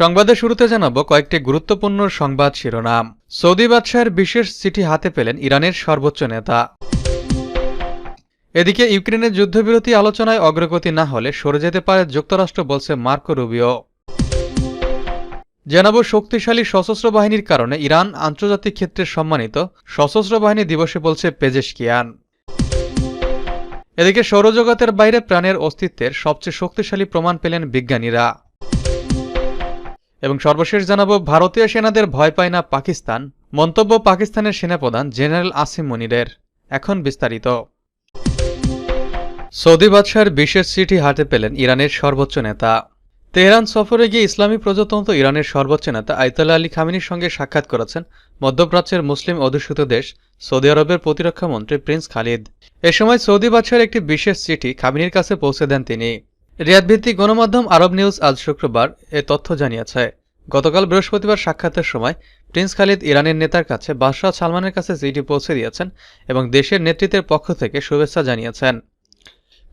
সংবাদের শুরুতে জানাব কয়েকটি গুরুত্বপূর্ণ সংবাদ শিরোনাম। সৌদি বাদশাহের বিশেষ চিঠি হাতে পেলেন ইরানের সর্বোচ্চ নেতা। এদিকে ইউক্রেনের যুদ্ধবিরতি আলোচনায় অগ্রগতি না হলে সরে যেতে পারে যুক্তরাষ্ট্র, বলছে মার্কো রুবিও। জানাব শক্তিশালী সশস্ত্র বাহিনীর কারণে ইরান আন্তর্জাতিক ক্ষেত্রে সম্মানিত সশস্ত্র বাহিনী দিবসে বলছে পেজেশকিয়ান। এদিকে সৌরজগতের বাইরে প্রাণের অস্তিত্বের সবচেয়ে শক্তিশালী প্রমাণ পেলেন বিজ্ঞানীরা। এবং সর্বশেষ জানাব, ভারতীয় সেনাদের ভয় পায় না পাকিস্তান। মন্তব্য পাকিস্তানের সেনাপ্রধান জেনারেল আসিম মনিরের। এখন বিস্তারিত। সৌদি বাদশাহের বিশেষ চিঠি হাতে পেলেন ইরানের সর্বোচ্চ নেতা। তেহরান সফরে গিয়ে ইসলামী প্রজাতন্ত্র ইরানের সর্বোচ্চ নেতা আইতাল্লা আলী খামিনির সঙ্গে সাক্ষাৎ করেছেন মধ্যপ্রাচ্যের মুসলিম অধ্যুষিত দেশ সৌদি আরবের প্রতিরক্ষা মন্ত্রী প্রিন্স খালিদ। এ সময় সৌদি বাদশাহের একটি বিশেষ চিঠি খামিনির কাছে পৌঁছে দেন তিনি। রিয়াদ ভিত্তিক গণমাধ্যম আরব নিউজ আজ শুক্রবার এ তথ্য জানিয়েছে। গতকাল বৃহস্পতিবার সাক্ষাতের সময় প্রিন্স খালিদ ইরানের নেতার কাছে বাদশাহ সালমানের কাছে চিঠি পৌঁছে দিয়েছেন এবং দেশের নেতৃত্বের পক্ষ থেকে শুভেচ্ছা জানিয়েছেন।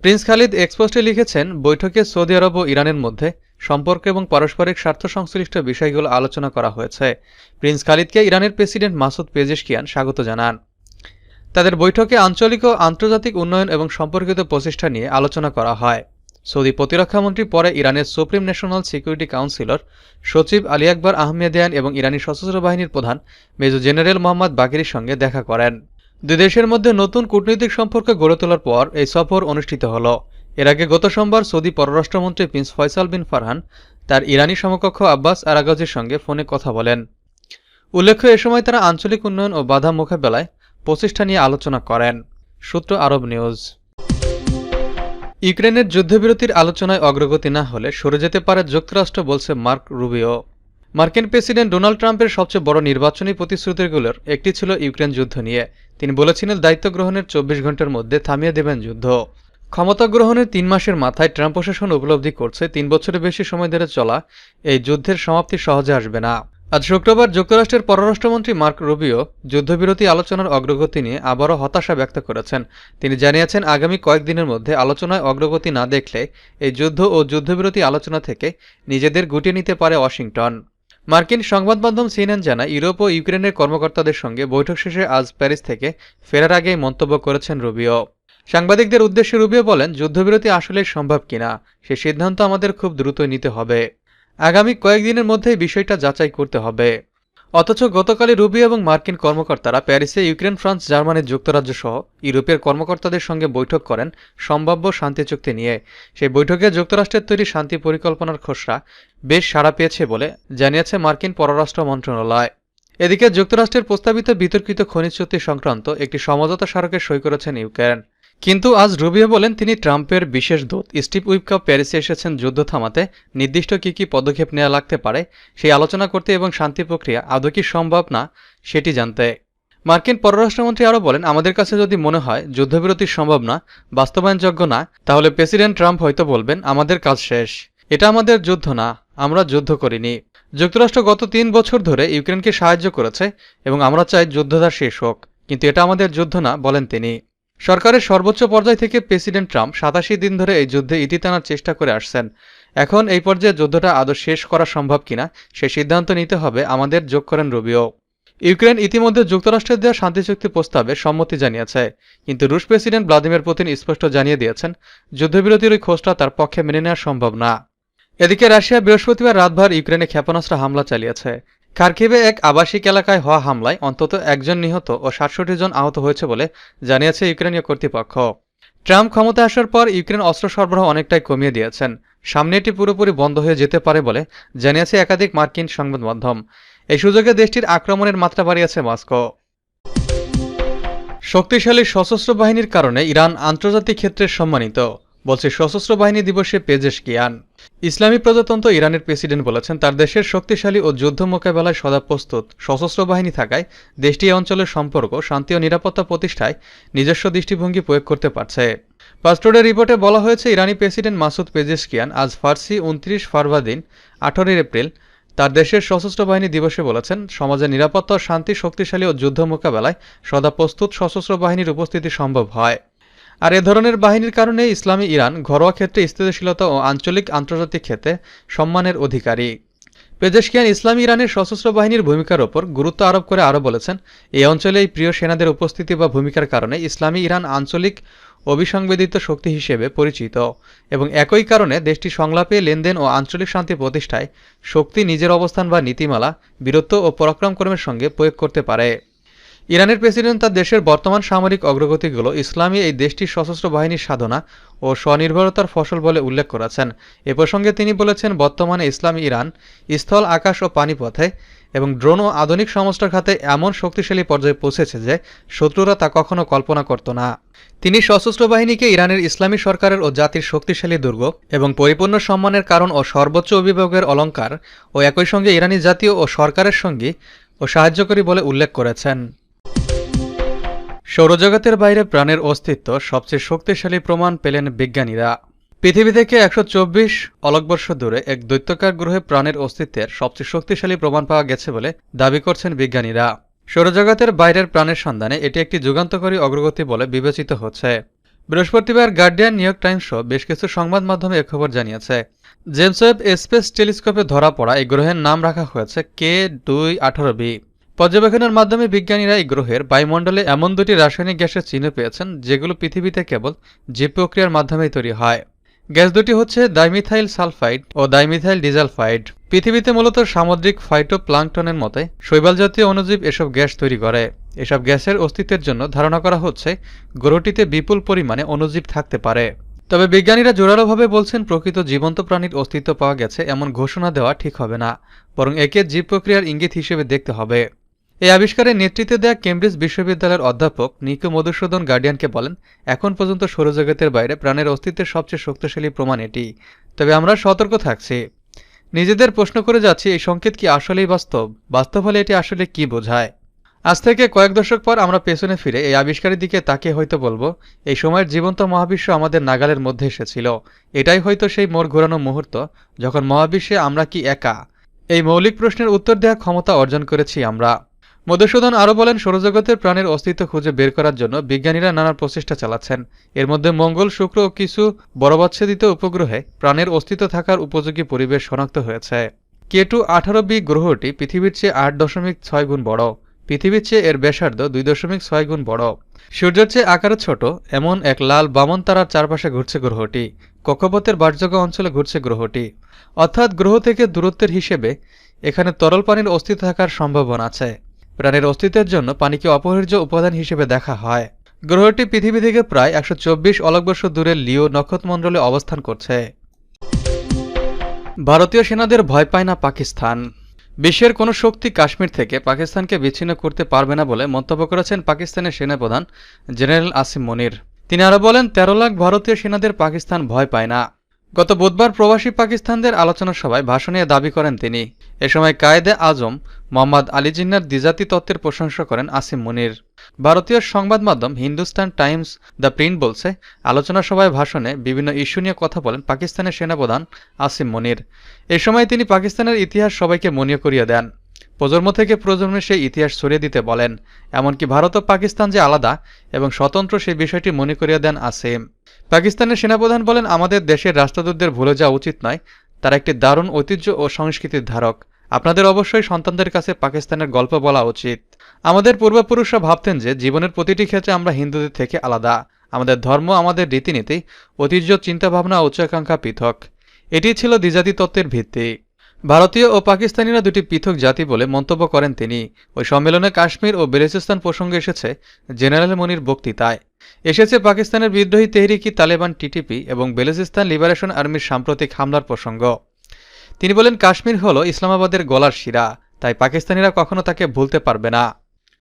প্রিন্স খালিদ এক্সপোস্টে লিখেছেন, বৈঠকে সৌদি আরব ও ইরানের মধ্যে সম্পর্ক এবং পারস্পরিক স্বার্থ সংশ্লিষ্ট বিষয়গুলো আলোচনা করা হয়েছে। প্রিন্স খালিদকে ইরানের প্রেসিডেন্ট মাসুদ পেজেশকিয়ান স্বাগত জানান। তাদের বৈঠকে আঞ্চলিক ও আন্তর্জাতিক উন্নয়ন এবং সম্পর্কিত প্রচেষ্টা নিয়ে আলোচনা করা হয়। সৌদি প্রতিরক্ষামন্ত্রী পরে ইরানের সুপ্রিম ন্যাশনাল সিকিউরিটি কাউন্সিলর সচিব আলী আকবর আহমেদিয়ান এবং ইরানি সশস্ত্র বাহিনীর প্রধান মেজর জেনারেল মোহাম্মদ বাকিরির সঙ্গে দেখা করেন। দুই দেশের মধ্যে নতুন কূটনৈতিক সম্পর্ক গড়ে তোলার পর এই সফর অনুষ্ঠিত হল। এর আগে গত সোমবার সৌদি পররাষ্ট্রমন্ত্রী প্রিন্স ফয়সাল বিন ফারহান তার ইরানি সমকক্ষ আব্বাস আরাগাজির সঙ্গে ফোনে কথা বলেন। উল্লেখ্য, এ সময় তারা আঞ্চলিক উন্নয়ন ও বাধা মোকাবেলায় প্রচেষ্টা নিয়ে আলোচনা করেন। সূত্র আরব নিউজ। ইউক্রেনের যুদ্ধবিরতির আলোচনায় অগ্রগতি না হলে সরে যেতে পারে যুক্তরাষ্ট্র, বলছে মার্ক রুবিও। মার্কিন প্রেসিডেন্ট ডোনাল্ড ট্রাম্পের সবচেয়ে বড় নির্বাচনী প্রতিশ্রুতিগুলোর একটি ছিল ইউক্রেন যুদ্ধ নিয়ে। তিনি বলেছিলেন, দায়িত্ব গ্রহণের চব্বিশ ঘণ্টার মধ্যে থামিয়ে দেবেন যুদ্ধ। ক্ষমতা গ্রহণের তিন মাসের মাথায় ট্রাম্প প্রশাসন উপলব্ধি করছে, তিন বছরের বেশি সময় ধরে চলা এই যুদ্ধের সমাপ্তি সহজে আসবে না। আজ শুক্রবার যুক্তরাষ্ট্রের পররাষ্ট্রমন্ত্রী মার্ক রুবিও যুদ্ধবিরতি আলোচনার অগ্রগতি নিয়ে আবারও হতাশা ব্যক্ত করেছেন। তিনি জানিয়েছেন, আগামী কয়েকদিনের মধ্যে আলোচনায় অগ্রগতি না দেখলে এই যুদ্ধ ও যুদ্ধবিরতি আলোচনা থেকে নিজেদের গুটিয়ে নিতে পারে ওয়াশিংটন। মার্কিন সংবাদ মাধ্যম সিএনএন জানায়, ইউরোপ ও ইউক্রেনের কর্মকর্তাদের সঙ্গে বৈঠক শেষে আজ প্যারিস থেকে ফেরার আগেই মন্তব্য করেছেন রুবিও। সাংবাদিকদের উদ্দেশ্যে রুবিও বলেন, যুদ্ধবিরতি আসলে সম্ভব কিনা, সে সিদ্ধান্ত আমাদের খুব দ্রুত নিতে হবে। আগামী কয়েকদিনের মধ্যেই বিষয়টা যাচাই করতে হবে। অথচ গতকালই রুবি এবং মার্কিন কর্মকর্তারা প্যারিসে ইউক্রেন, ফ্রান্স, জার্মানি যুক্তরাজ্য সহ ইউরোপের কর্মকর্তাদের সঙ্গে বৈঠক করেন সম্ভাব্য শান্তি চুক্তি নিয়ে। সেই বৈঠকে যুক্তরাষ্ট্রের তৈরি শান্তি পরিকল্পনার খসড়া বেশ সাড়া পেয়েছে বলে জানিয়েছে মার্কিন পররাষ্ট্র মন্ত্রণালয়। এদিকে যুক্তরাষ্ট্রের প্রস্তাবিত বিতর্কিত খনিজ চুক্তি সংক্রান্ত একটি সমঝোতা স্মারকে সই করেছেন ইউক্রেন। কিন্তু আজ রুবিও বলেন তিনি ট্রাম্পের বিশেষ দূত। স্টিভ উইপকাপ প্যারিসে এসেছেন যুদ্ধ থামাতে। নির্দিষ্ট কী কী পদক্ষেপ নেওয়া লাগতে পারে, সেই আলোচনা করতে এবং শান্তি প্রক্রিয়া আদৌ কি সম্ভব না, সেটি জানতে। মার্কিন পররাষ্ট্রমন্ত্রী আরও বলেন, আমাদের কাছে যদি মনে হয় যুদ্ধবিরতি সম্ভব না, বাস্তবায়নযোগ্য না, তাহলে প্রেসিডেন্ট ট্রাম্প হয়তো বলবেন, আমাদের কাজ শেষ। এটা আমাদের যুদ্ধ না, আমরা যুদ্ধ করিনি। যুক্তরাষ্ট্র গত তিন বছর ধরে ইউক্রেনকে সাহায্য করেছে এবং আমরা চাই যুদ্ধটা শেষ হোক, কিন্তু এটা আমাদের যুদ্ধ না, বলেন তিনি। সরকারের সর্বোচ্চ পর্যায় থেকে প্রেসিডেন্ট ট্রাম্প সাতাশি দিন ধরে এই যুদ্ধে ইতি টানার চেষ্টা করে আসছেন। এখন এই পর্যায়ে যুদ্ধটা আদৌ শেষ করা সম্ভব কিনা, সে সিদ্ধান্ত নিতে হবে আমাদের যোগ করেন রুবিও। ইউক্রেন ইতিমধ্যে যুক্তরাষ্ট্রের দেওয়া শান্তি চুক্তি প্রস্তাবে সম্মতি জানিয়েছে, কিন্তু রুশ প্রেসিডেন্ট ভ্লাদিমির পুতিন স্পষ্ট জানিয়ে দিয়েছেন, যুদ্ধবিরতির ওই খোঁজটা তার পক্ষে মেনে নেওয়া সম্ভব না। এদিকে রাশিয়া বৃহস্পতিবার রাতভর ইউক্রেনে ক্ষেপণাস্ত্র হামলা চালিয়েছে। খার্কিভে এক আবাসিক এলাকায় হওয়া হামলায় অন্তত একজন নিহত ও সাতষট্টি জন আহত হয়েছে বলে জানিয়েছে ইউক্রেনীয় কর্তৃপক্ষ। ট্রাম্প ক্ষমতা আসার পর ইউক্রেন অস্ত্র সরবরাহ অনেকটাই কমিয়ে দিয়েছেন। সামনে এটি পুরোপুরি বন্ধ হয়ে যেতে পারে বলে জানিয়েছে একাধিক মার্কিন সংবাদ মাধ্যম। এই সুযোগে দেশটির আক্রমণের মাত্রা বাড়িয়েছে মস্কো। শক্তিশালী সশস্ত্র বাহিনীর কারণে ইরান আন্তর্জাতিক ক্ষেত্রে সম্মানিত, বলছে সশস্ত্র বাহিনী দিবসে পেজেশ কিয়ান। ইসলামী প্রজাতন্ত্র ইরানের প্রেসিডেন্ট বলেছেন, তার দেশের শক্তিশালী ও যুদ্ধ মোকাবেলায় সদা প্রস্তুত। সশস্ত্র বাহিনী থাকায় দেশটি অঞ্চলের সম্পর্ক, শান্তি ও নিরাপত্তা প্রতিষ্ঠায় নিজস্ব দৃষ্টিভঙ্গি প্রয়োগ করতে পারছে। পাস্টোরের রিপোর্টে বলা হয়েছে, ইরানি প্রেসিডেন্ট মাসুদ পেজেশকিয়ান আজ ফার্সি উনত্রিশ ফারবাদিন আঠারোই এপ্রিল, তার দেশের সশস্ত্র বাহিনী দিবসে বলেছেন, সমাজের নিরাপত্তা শান্তি শক্তিশালী ও যুদ্ধ মোকাবেলায় সদা প্রস্তুত সশস্ত্র বাহিনীর উপস্থিতি সম্ভব হয়। আর এ ধরনের বাহিনীর কারণে ইসলামী ইরান ঘরোয়া ক্ষেত্রে স্থিতিশীলতা ও আঞ্চলিক আন্তর্জাতিক ক্ষেত্রে সম্মানের অধিকারী। পেজেশকিয়ান ইসলামী ইরানের সশস্ত্র বাহিনীর ভূমিকার ওপর গুরুত্ব আরোপ করে আরও বলেছেন এই অঞ্চলে এই প্রিয় সেনাদের উপস্থিতি বা ভূমিকার কারণে ইসলামী ইরান আঞ্চলিক অবিসংবেদিত শক্তি হিসেবে পরিচিত এবং একই কারণে দেশটি সংলাপে লেনদেন ও আঞ্চলিক শান্তি প্রতিষ্ঠায় শক্তি নিজের অবস্থান বা নীতিমালা, বীরত্ব ও পরাক্রমকর্মের সঙ্গে প্রয়োগ করতে পারে। ইরানের প্রেসিডেন্ট তার দেশের বর্তমান সামরিক অগ্রগতিগুলো ইসলামী এই দেশটির সশস্ত্র বাহিনীর সাধনা ও স্বনির্ভরতার ফসল বলে উল্লেখ করেছেন। এ প্রসঙ্গে তিনি বলেছেন, বর্তমানে ইসলামী ইরান স্থল, আকাশ ও পানিপথে এবং ড্রোন ও আধুনিক সমস্ত খাতে এমন শক্তিশালী পর্যায়ে পৌঁছেছে যে শত্রুরা তা কখনো কল্পনা করত না। তিনি সশস্ত্র বাহিনীকে ইরানের ইসলামী সরকারের ও জাতির শক্তিশালী দুর্গ এবং পরিপূর্ণ সম্মানের কারণ ও সর্বোচ্চ অভিভাবকের অলঙ্কার ও একই সঙ্গে ইরানি জাতীয় ও সরকারের সঙ্গী ও সাহায্যকারী বলে উল্লেখ করেছেন। সৌরজগতের বাইরে প্রাণের অস্তিত্ব সবচেয়ে শক্তিশালী প্রমাণ পেলেন বিজ্ঞানীরা। পৃথিবী থেকে একশো চব্বিশ অলকবর্ষ দূরে এক দৈত্যকার গ্রহে প্রাণের অস্তিত্বের সবচেয়ে শক্তিশালী প্রমাণ পাওয়া গেছে বলে দাবি করছেন বিজ্ঞানীরা। সৌরজগতের বাইরের প্রাণের সন্ধানে এটি একটি যুগান্তকারী অগ্রগতি বলে বিবেচিত হচ্ছে। বৃহস্পতিবার গার্ডিয়ান নিউ ইয়র্ক টাইমসও বেশ কিছু সংবাদ মাধ্যমে খবর জানিয়েছে। জেমস ওয়েব স্পেস টেলিস্কোপে ধরা পড়া এই গ্রহের নাম রাখা হয়েছে কে দুই আঠারো বি। পর্যবেক্ষণের মাধ্যমে বিজ্ঞানীরা এই গ্রহের বায়ুমণ্ডলে এমন দুটি রাসায়নিক গ্যাসের চিহ্ন পেয়েছেন, যেগুলো পৃথিবীতে কেবল জীব প্রক্রিয়ার মাধ্যমেই তৈরি হয়। গ্যাস দুটি হচ্ছে ডাইমিথাইল সালফাইড ও ডাইমিথাইল ডিজালফাইড। পৃথিবীতে মূলত সামুদ্রিক ফাইটোপ্লাঙ্কটনের মতে শৈবাল জাতীয় অণুজীব এসব গ্যাস তৈরি করে। এসব গ্যাসের অস্তিত্বের জন্য ধারণা করা হচ্ছে গ্রহটিতে বিপুল পরিমাণে অণুজীব থাকতে পারে। তবে বিজ্ঞানীরা জোরালোভাবে বলছেন, প্রকৃত জীবন্ত প্রাণীর অস্তিত্ব পাওয়া গেছে এমন ঘোষণা দেওয়া ঠিক হবে না, বরং একে জীব প্রক্রিয়ার ইঙ্গিত হিসেবে দেখতে হবে। এই আবিষ্কারের নেতৃত্বে দেয়া কেমব্রিজ বিশ্ববিদ্যালয়ের অধ্যাপক নিকো মধুসূদন গার্ডিয়ানকে বলেন, এখন পর্যন্ত সৌরজগতের বাইরে প্রাণের অস্তিত্বের সবচেয়ে শক্তিশালী প্রমাণ এটি। তবে আমরা সতর্ক থাকছি। নিজেদের প্রশ্ন করে যাচ্ছি, এই সংকেত কি আসলেই বাস্তব? বাস্তব হলে এটি আসলে কি বোঝায়? আজ থেকে কয়েক দশক পর আমরা পেছনে ফিরে এই আবিষ্কারের দিকে তাকে হয়তো বলব, এই সময়ের জীবন্ত মহাবিশ্ব আমাদের নাগালের মধ্যে এসেছিল। এটাই হয়তো সেই মোড় ঘোরানো মুহূর্ত যখন মহাবিশ্বে আমরা কি একা? এই মৌলিক প্রশ্নের উত্তর দেওয়ার ক্ষমতা অর্জন করেছি আমরা। মধুসূদন আরও বলেন, সৌরজগতের প্রাণের অস্তিত্ব খুঁজে বের করার জন্য বিজ্ঞানীরা নানা প্রচেষ্টা চালাচ্ছেন। এর মধ্যে মঙ্গল, শুক্র ও কিছু বড়বচ্ছেদিত উপগ্রহে প্রাণের অস্তিত্ব থাকার উপযোগী পরিবেশ শনাক্ত হয়েছে। কেটু আঠারো বি গ্রহটি পৃথিবীর চেয়ে আট দশমিক ছয় গুণ বড়। পৃথিবীর চেয়ে এর ব্যাসার্ধ দুই দশমিক ছয় গুণ বড়। সূর্যের চেয়ে আকারে ছোট, এমন এক লাল বামন তারার চারপাশে ঘুরছে গ্রহটি। কক্ষপথের বাসযোগ্য অঞ্চলে ঘুরছে গ্রহটি। অর্থাৎ গ্রহ থেকে দূরত্বের হিসেবে এখানে তরল পানির অস্তিত্ব থাকার সম্ভাবনা আছে। প্রাণের অস্তিত্বের জন্য পানিকে অপরিহার্য উপাদান হিসেবে দেখা হয়। গ্রহটি পৃথিবী থেকে প্রায় একশো চব্বিশ অলকবর্ষ দূরে লিও নক্ষত্রমণ্ডলে অবস্থান করছে। ভারতীয় সেনাদের ভয় পায় না পাকিস্তান। বিশ্বের কোনো শক্তি কাশ্মীর থেকে পাকিস্তানকে বিচ্ছিন্ন করতে পারবে না বলে মন্তব্য করেছেন পাকিস্তানের সেনাপ্রধান জেনারেল আসিম মনির। তিনি আরও বলেন, তেরো লাখ ভারতীয় সেনাদের পাকিস্তান ভয় পায় না। গত বুধবার প্রবাসী পাকিস্তানদের আলোচনা সভায় ভাষণে দাবি করেন তিনি। এ সময় কায়েদে আজম, মোহাম্মদ আলী জিন্নার দ্বিজাতি তত্ত্বের প্রশংসা করেন আসিম মুনির। ভারতীয় সংবাদ মাধ্যম হিন্দুস্তান টাইমস দ্য প্রিন্ট বলছে, আলোচনা সভায় ভাষণে বিভিন্ন ইস্যু নিয়ে কথা বলেন পাকিস্তানের সেনাপ্রধান আসিম মুনির। এ সময় তিনি পাকিস্তানের ইতিহাস সবাইকে মনীয় করিয়ে দেন। প্রজন্ম থেকে প্রজন্মে সেই ইতিহাস ছড়িয়ে দিতে বলেন, এমনকি ভারত ও পাকিস্তান যে আলাদা এবং স্বতন্ত্র সেই বিষয়টি মনে করিয়ে দেন আসিম। পাকিস্তানের সেনাপ্রধান বলেন, আমাদের দেশের রাষ্ট্রদূতদের ভুলে যাওয়া উচিত নয়, তারা একটি দারুণ ঐতিহ্য ও সংস্কৃতির ধারক। আপনাদের অবশ্যই সন্তানদের কাছে পাকিস্তানের গল্প বলা উচিত। আমাদের পূর্বপুরুষরা ভাবতেন যে জীবনের প্রতিটি ক্ষেত্রে আমরা হিন্দুদের থেকে আলাদা। আমাদের ধর্ম, আমাদের রীতিনীতি, ঐতিহ্য, চিন্তাভাবনা উচ্চাকাঙ্ক্ষা পৃথক। এটি ছিল দ্বিজাতি তত্ত্বের ভিত্তি। ভারতীয় ও পাকিস্তানিরা দুটি পৃথক জাতি বলে মন্তব্য করেন তিনি। ওই সম্মেলনে কাশ্মীর ও বেলুচিস্তান প্রসঙ্গে এসেছে জেনারেল মনির বক্তৃতায়। এসেছে পাকিস্তানের বিদ্রোহী তেহরিকি তালেবান টিটিপি এবং বেলুচিস্তান লিবারেশন আর্মির সাম্প্রতিক হামলার প্রসঙ্গ। তিনি বলেন, কাশ্মীর হল ইসলামাবাদের গলার শিরা, তাই পাকিস্তানিরা কখনো তাকে ভুলতে পারবে না।